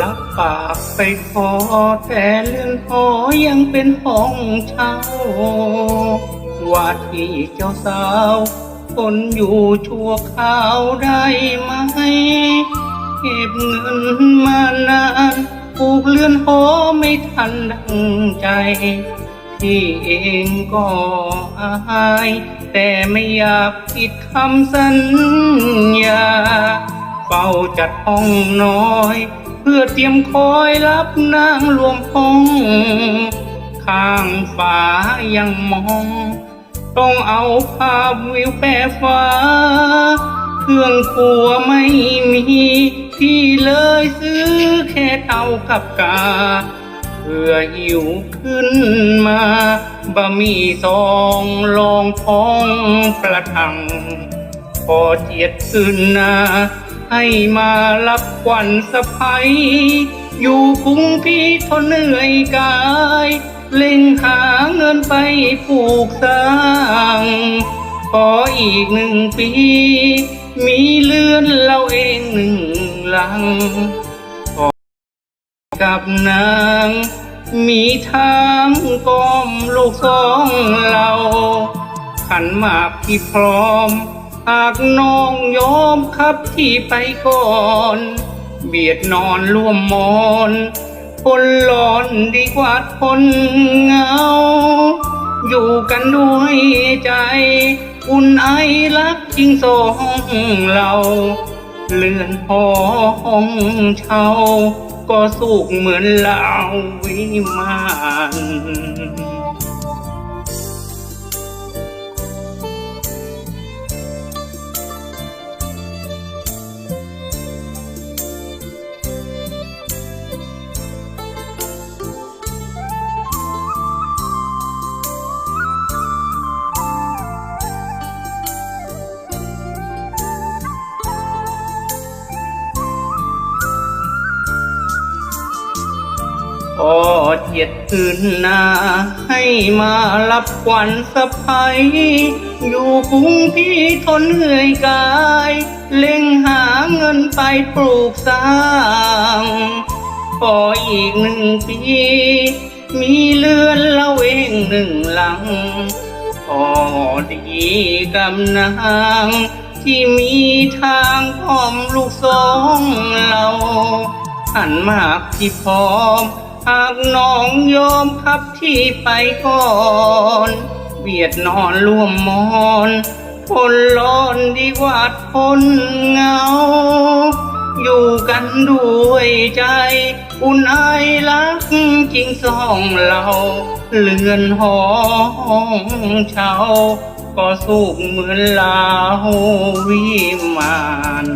รับปากไปขอแต่เรื่องหอยังเป็นห้องเช่า ว่าที่เจ้าสาวคนอยู่ชั่วข้าวได้ไหม เก็บเงินมานานปลูกเลื่อนหอไม่ทันดังใจ ที่เองก็อาย แต่ไม่อยากผิดคำสัญญา เฝ้าจัดห้องน้อย เพื่อเตรียมคอยรับนางรวมห้องข้างฝายังมอง ต้องเอาภาพวิวแปรฟ้า เครื่องครัวไม่มี พี่เลยซื้อแค่เตากับกา พื่อหิวขึ้นมาบะมีซองลองท้องประทัง พอเจียดขึ้นนาให้มารับควันสะพายอยู่กรุงพี่ทนเหนื่อยกาย เล่งหาเงินไปปลูกสร้าง ขออีกหนึ่งปี มีเรือนเราเองหนึ่งหลัง กับนาง มีทางกอมลูกสองเราขันหมากพี่พร้อม หากน้องยอมขับที่ไปก่อน เบียดนอนร่วมมอนคนหลอนดีกว่าคนเงา อยู่กันด้วยใจ อุ่นไอรักจริงสองเรา เลื่อนหอห้องเช่า ก็สุขเหมือนลาวิมาน พอเจียดคืนนาให้มารับควันสะพายอยู่กรุงพี่ทนเหนื่อยกาย เล็งหาเงินไปปลูกสร้างพออีกหนึ่งปี มีเรือนเราเองหนึ่งหลังพอดีกำนางที่มีทางพร้อมลูกสองเราหันมากที่พร้อม หากน้องยอมพับที่ไปก่อนเบียดนอนร่วมมอนทนร้อนดีกว่าทนเหงา อยู่กันด้วยใจ อุ่นไอรักจริงสองเราเลือนหอห้องเช่าก็สุขเหมือนลาววิมาน